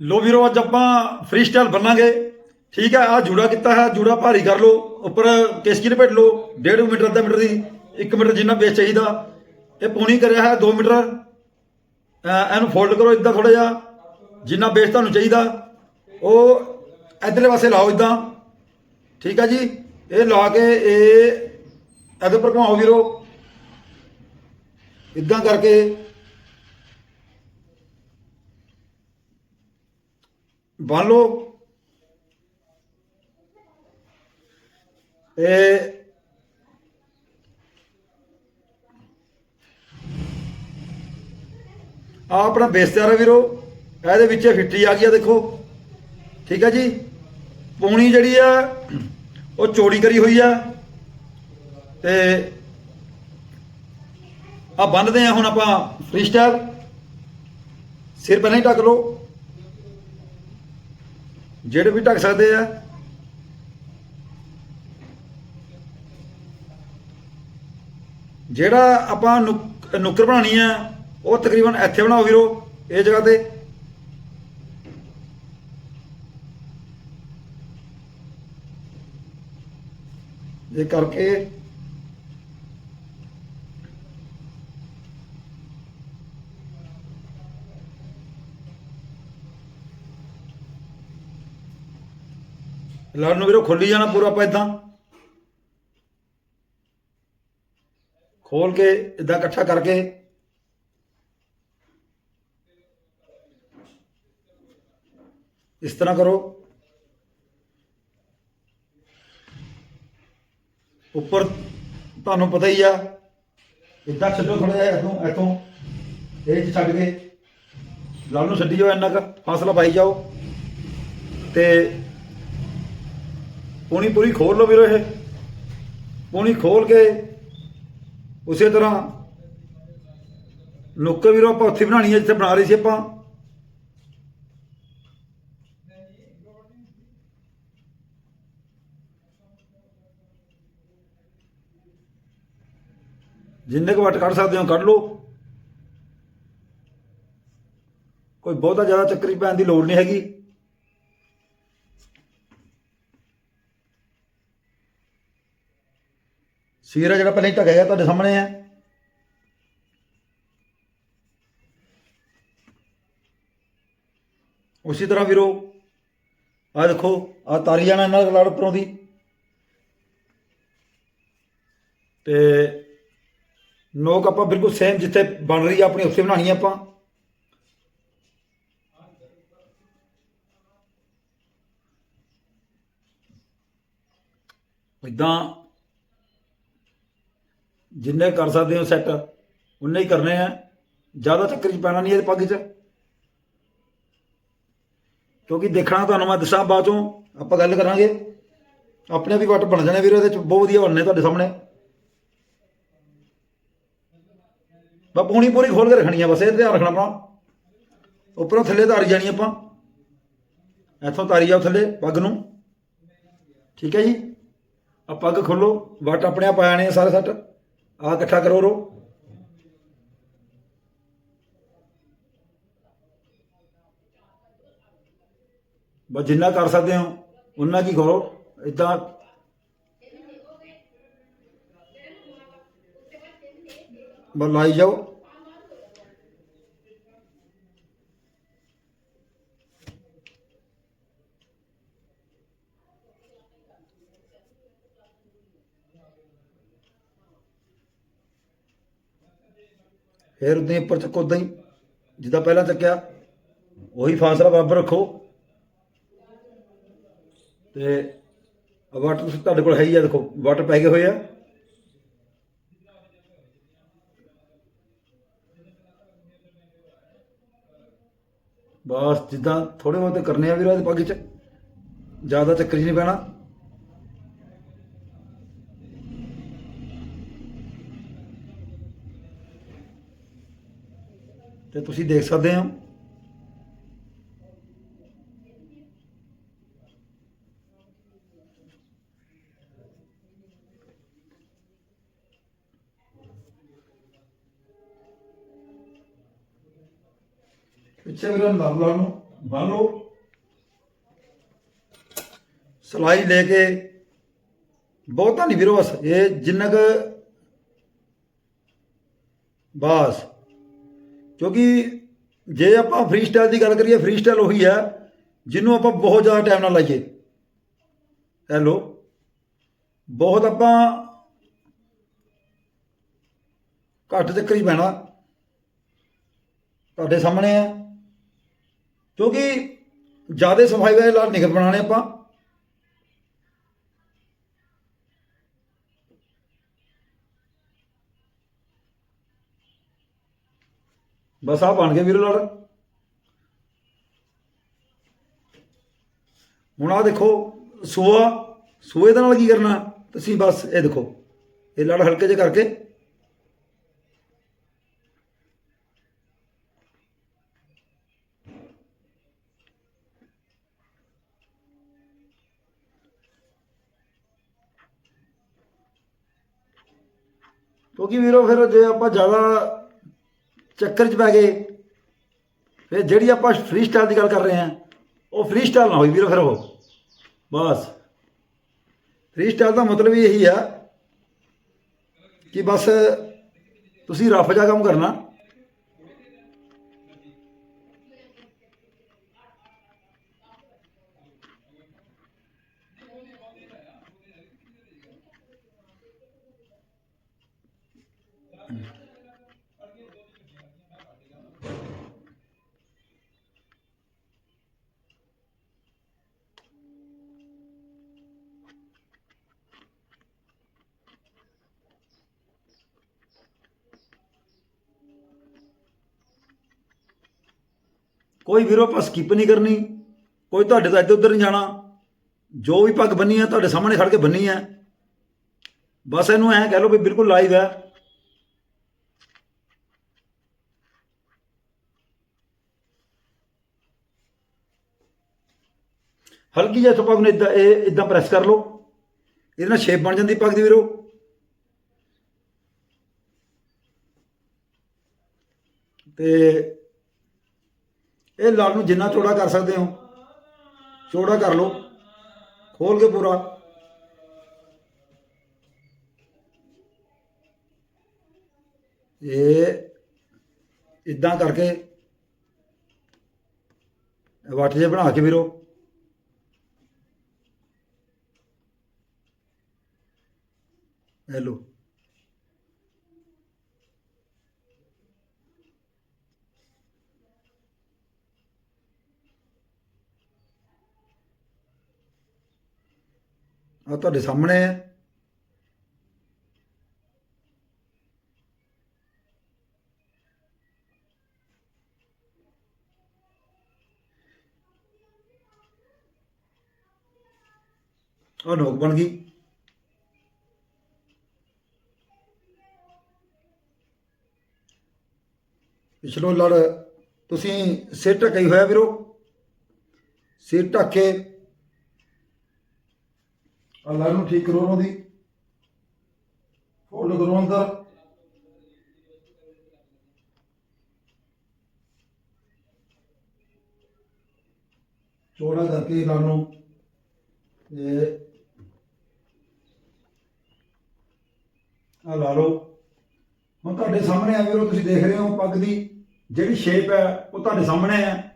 ਲੋ ਵੀਰੋ, ਅੱਜ ਆਪਾਂ ਫ੍ਰੀ ਸਟਾਈਲ ਬੰਨਾਂਗੇ ਠੀਕ ਹੈ ਆ ਜੂੜਾ ਕੀਤਾ ਹੈ, ਜੂੜਾ ਭਾਰੀ ਕਰ ਲਓ, ਉੱਪਰ ਕੇਸਕੀ ਲਪੇਟ ਲਓ 1.5 ਮੀਟਰ, ਅੱਧਾ ਮੀਟਰ ਦੀ 1 ਮੀਟਰ ਜਿੰਨਾ ਬੇਸ ਚਾਹੀਦਾ। ਇਹ ਪੌਣੀ ਕਰਿਆ ਹੈ 2 ਮੀਟਰ। ਇਹਨੂੰ ਫੋਲਡ ਕਰੋ ਇਦਾਂ ਥੋੜਾ ਜਿਹਾ, ਜਿੰਨਾ ਬੇਸ ਤੁਹਾਨੂੰ ਚਾਹੀਦਾ। ਉਹ ਇਧਰਲੇ ਪਾਸੇ ਲਾਓ ਇਦਾਂ। ਠੀਕ ਹੈ ਜੀ, ਇਹ ਲਾ ਕੇ ਇਹ ਇਹਦੇ ਉੱਪਰ ਘੁਮਾਓ ਵੀਰੋ। ਇਦਾਂ ਕਰਕੇ ਬੰਨ ਲਓ ਇਹ ਆ ਆਪਣਾ ਬੇਸ ਤਿਆਰ ਹੈ ਵੀਰੋ। ਇਹਦੇ ਵਿੱਚ ਫਿੱਟੀ ਆ ਗਈ ਆ ਦੇਖੋ। ਠੀਕ ਹੈ ਜੀ। ਪੌਣੀ ਜਿਹੜੀ ਆ, ਉਹ ਚੋੜੀ ਕਰੀ ਹੋਈ ਆ। ਤੇ ਆ ਬੰਨਦੇ ਆ ਹੁਣ ਆਪਾਂ ਫ੍ਰੀ ਸਟਾਈਲ ਸਿਰ ਪਹਿਲਾਂ ਹੀ ਢੱਕ ਲਓ। ਜਿਹੜੇ ਵੀ ਢੱਕ ਸਕਦੇ ਆ। ਜਿਹੜਾ ਆਪਾਂ ਨੁਕ- ਨੁੱਕਰ ਬਣਾਉਣੀ ਆ, ਉਹ ਤਕਰੀਬਨ ਇੱਥੇ ਬਣਾਓ ਵੀਰੋ, ਇਹ ਜਗ੍ਹਾ ਤੇ। ਇਹ ਕਰਕੇ ਲੜ ਨੂੰ ਵੀਰੋ ਖੋਲੀ ਜਾਣਾ ਪੂਰਾ ਆਪਾਂ ਇਦਾਂ। ਖੋਲ ਕੇ ਇਦਾਂ ਇਕੱਠਾ ਕਰਕੇ। ਇਸ ਤਰ੍ਹਾਂ ਕਰੋ। ਉੱਪਰ ਤੁਹਾਨੂੰ ਪਤਾ ਹੀ ਆ, ਇਦਾਂ ਛੱਡੋ ਥੋੜਾ ਜਿਹਾ ਇੱਥੋਂ ਇੱਥੋਂ। ਇਹ 'ਚ ਛੱਡ ਕੇ। ਲੜ ਨੂੰ ਛੱਡੀ ਜਾਓ ਇੰਨਾ ਕੁ, ਫਾਸਲਾ ਪਾਈ ਜਾਓ। ਤੇ ਪੂਣੀ ਪੂਰੀ ਖੋਲ ਲਓ ਵੀਰੋ ਇਹ। ਪੂਣੀ ਖੋਲ ਕੇ ਉਸੇ ਤਰ੍ਹਾਂ ਨੁੱਕਰ ਵੀਰੋ, ਆਪਾਂ ਉੱਥੇ ਬਣਾਣੀ ਹੈ ਜਿੱਥੇ ਬਣਾ ਰਹੇ ਸੀ ਆਪਾਂ। ਜਿੰਨੇ ਕੁ ਵੱਟ ਕੱਢ ਸਕਦੇ ਹੋ, ਕੱਢ ਲਓ। ਕੋਈ ਬਹੁਤਾ ਜ਼ਿਆਦਾ ਚੱਕਰੀ ਪੈਣ ਦੀ ਲੋੜ ਨਹੀਂ ਹੈਗੀ। ਸੀਰਾ ਜਿਹੜਾ ਪਹਿਲਾਂ ਹੀ ਢਕਿਆ ਗਿਆ ਤੁਹਾਡੇ ਸਾਹਮਣੇ ਹੈ ਉਸੇ ਤਰ੍ਹਾਂ ਵੀਰੋ ਆ ਦੇਖੋ ਆ ਤਾਰੀ ਜਾਣਾ ਇਹਨਾਂ ਦਾ ਲੜ ਉੱਪਰੋਂ ਦੀ। ਤੇ ਨੋਕ ਆਪਾਂ ਬਿਲਕੁਲ ਸੇਮ ਜਿੱਥੇ ਬਣ ਰਹੀ ਆ, ਆਪਣੀ ਉੱਥੇ ਬਣਾਣੀ ਆਪਾਂ। ਇਦਾਂ ਜਿੰਨੇ ਕਰ ਸਕਦੇ ਹੋ ਸੈੱਟ ਉਨੇ ਹੀ ਕਰਨੇ ਆ। ਜ਼ਿਆਦਾ ਚੱਕਰ ਚ ਪੈਣਾ ਨਹੀਂ ਇਹ ਪੱਗ 'ਚ। ਕਿਉਂਕਿ ਦੇਖਣਾ ਤੁਹਾਨੂੰ ਮੈਂ ਦੱਸਾਂ ਬਾਅਦ ਚੋਂ, ਆਪਾਂ ਗੱਲ ਕਰਾਂਗੇ। ਆਪਣੇ ਵੀ ਵੱਟ ਬਣ ਜਾਣੇ ਵੀਰੇ, ਇਹਦੇ ਚ ਬਹੁਤ ਵਧੀਆ ਬਣਨੇ ਤੁਹਾਡੇ ਸਾਹਮਣੇ। ਬਾ ਪੂਣੀ ਪੂਰੀ ਖੋਲ ਕੇ ਰੱਖਣੀ ਆ, ਬਸ ਇਹ ਧਿਆਨ ਰੱਖਣਾ ਆਪਣਾ। ਉੱਪਰੋਂ ਥੱਲੇ ਤਾਰੀ ਜਾਣੀ ਆਪਾਂ। ਇੱਥੋਂ ਤਾਰੀ ਜਾਓ ਥੱਲੇ, ਪੱਗ ਨੂੰ। ਠੀਕ ਹੈ ਜੀ? ਆ ਪੱਗ ਖੋਲੋ, ਵੱਟ ਆਪਣੇ ਆਪ ਆ ਜਾਣੇ ਆ ਸਾਰੇ ਸੈੱਟ ਆ ਇਕੱਠਾ ਕਰੋ ਰੋ। ਬਸ ਜਿੰਨਾ ਕਰ ਸਕਦੇ ਹੋ ਉਨਾ ਕੀ ਕਰੋ। ਇਦਾਂ ਬਸ ਲਾਈ ਜਾਓ। ਫਿਰ ਉਦਾਂ ਹੀ ਉੱਪਰ ਚੱਕੋ ਉਦਾਂ ਹੀ, ਜਿੱਦਾਂ ਪਹਿਲਾਂ ਚੱਕਿਆ, ਉਹੀ ਫਾਸਲਾ ਬਰਾਬਰ ਰੱਖੋ। ਤੇ ਵਾਟਰ ਤੁਸੀਂ ਤੁਹਾਡੇ ਕੋਲ ਹੈ ਹੀ ਆ, ਦੇਖੋ ਵਾਟਰ ਪੈ ਗਏ ਹੋਏ ਆ। ਬਸ ਜਿੱਦਾਂ ਥੋੜੇ ਬਹੁਤੇ ਕਰਨੇ ਆ ਵੀਰੋ, ਇਹਦੇ ਪੱਗ 'ਚ, ਜ਼ਿਆਦਾ ਚੱਕਰ 'ਚ ਨਹੀਂ ਪੈਣਾ। ਤੇ ਤੁਸੀਂ ਦੇਖ ਸਕਦੇ ਹੋ। ਪਿੱਛੇ ਵੀਰੇ ਨਾਲ ਲਾ ਨੂੰ ਬੰਨ ਲਓ। ਸਲਾਈ ਲੈ ਕੇ ਬਹੁਤਾ ਨਹੀਂ ਵੀਰੋ ਬਸ ਇਹ ਜਿੰਨਾ ਕੁ ਬਸ। ਕਿਉਂਕਿ ਜੇ ਆਪਾਂ ਫ੍ਰੀ ਸਟਾਈਲ ਦੀ ਗੱਲ ਕਰੀਏ ਫ੍ਰੀ ਸਟਾਈਲ ਉਹੀ ਹੈ ਜਿਹਨੂੰ ਆਪਾਂ ਬਹੁਤ ਜ਼ਿਆਦਾ ਟਾਈਮ ਨਾਲ ਲਾਈਏ। ਹੈਲੋ ਬਹੁਤ ਆਪਾਂ ਘੱਟ ਚੱਕਰ ਹੀ ਪੈਣਾ। ਤੁਹਾਡੇ ਸਾਹਮਣੇ ਹੈ। ਕਿਉਂਕਿ ਜ਼ਿਆਦਾ ਸਫ਼ਾਈ ਵਾਲੇ ਲਾਲ ਨਿਕਲ ਬਣਾਣੇ ਆਪਾਂ। ਬਸ ਆ ਬਣ ਗਏ ਵੀਰੋ ਲੜ। ਹੁਣ ਆ ਦੇਖੋ, ਸੂਆ, ਸੂਏ ਦੇ ਨਾਲ ਕੀ ਕਰਨਾ? ਤੁਸੀਂ ਬਸ ਇਹ ਦੇਖੋ, ਇਹ ਲੜ ਹਲਕੇ ਜਿਹੇ ਕਰਕੇ। ਕਿਉਂਕਿ ਵੀਰੋ ਫਿਰ ਜੇ ਆਪਾਂ ਜ਼ਿਆਦਾ ਚੱਕਰ 'ਚ ਪੈ ਗਏ। ਫਿਰ ਜਿਹੜੀ ਆਪਾਂ ਫ੍ਰੀ ਸਟਾਈਲ ਦੀ ਗੱਲ ਕਰ ਰਹੇ ਹਾਂ, ਉਹ ਫ੍ਰੀ ਸਟਾਈਲ ਨਾ ਹੋਈ ਵੀਰੋ ਫਿਰ ਉਹ। ਬਸ। ਫ੍ਰੀ ਸਟਾਈਲ ਦਾ ਮਤਲਬ ਹੀ ਇਹੀ ਆ ਕਿ ਬਸ ਤੁਸੀਂ ਰਫ ਜਾ ਕੰਮ ਕਰਨਾ। ਕੋਈ ਵੀਰੋ ਆਪਾਂ ਸਕਿਪ ਨਹੀਂ ਕਰਨੀ, ਕੋਈ ਤੁਹਾਡੇ ਤੋਂ ਇੱਧਰ ਉੱਧਰ ਨਹੀਂ ਜਾਣਾ। ਜੋ ਵੀ ਪੱਗ ਬੰਨੀ ਹੈ ਤੁਹਾਡੇ ਸਾਹਮਣੇ ਖੜ ਕੇ ਬੰਨੀ ਹੈ ਬਸ ਇਹਨੂੰ ਐਂ ਕਹਿ ਲਓ ਵੀ ਬਿਲਕੁਲ ਲਾਈਵ ਹੈ। ਹਲਕੀ ਜਿਹੀ ਪੱਗ ਨੂੰ ਇਦਾਂ ਇਹ ਇਦਾਂ ਪ੍ਰੈਸ ਕਰ ਲਓ। ਇਹਦੇ ਨਾਲ ਸ਼ੇਪ ਬਣ ਜਾਂਦੀ ਪੱਗ ਦੀ ਵੀਰੋ। ਤੇ ਇਹ ਲੜ ਨੂੰ ਜਿੰਨਾ ਚੌੜਾ ਕਰ ਸਕਦੇ ਹੋ, ਚੌੜਾ ਕਰ ਲਓ, ਖੋਲ ਕੇ ਪੂਰਾ। ਇਹ ਇਦਾਂ ਕਰਕੇ ਵੱਟ ਜੇ ਬਣਾ ਕੇ ਵੀਰੋ। ਇਹ ਆ ਤੁਹਾਡੇ ਸਾਹਮਣੇ ਹੈ। ਆ ਨੋਕ ਬਣ ਗਈ। ਪਿਛਲੋਂ ਲੜ ਤੁਸੀਂ ਸਿਰ ਢੱਕਈ ਹੋਇਆ ਵੀਰੋ। ਸਿਰ ਢੱਕ ਕੇ ਅੱਲਾ ਨੂੰ ਠੀਕ ਕਰੋ ਉਹਦੀ ਫੋਲਡ ਕਰੋ ਅੰਦਰ। ਚੌੜਾ ਕਰਕੇ ਅੱਲਾ ਨੂੰ ਇਹ ਆ ਲਾ ਲਓ। ਹੁਣ ਤੁਹਾਡੇ ਸਾਹਮਣੇ ਆ ਵੀਰੋ, ਤੁਸੀਂ ਦੇਖ ਰਹੇ ਹੋ ਪੱਗ ਦੀ। ਜਿਹੜੀ ਸ਼ੇਪ ਹੈ, ਉਹ ਤੁਹਾਡੇ ਸਾਹਮਣੇ ਹੈ।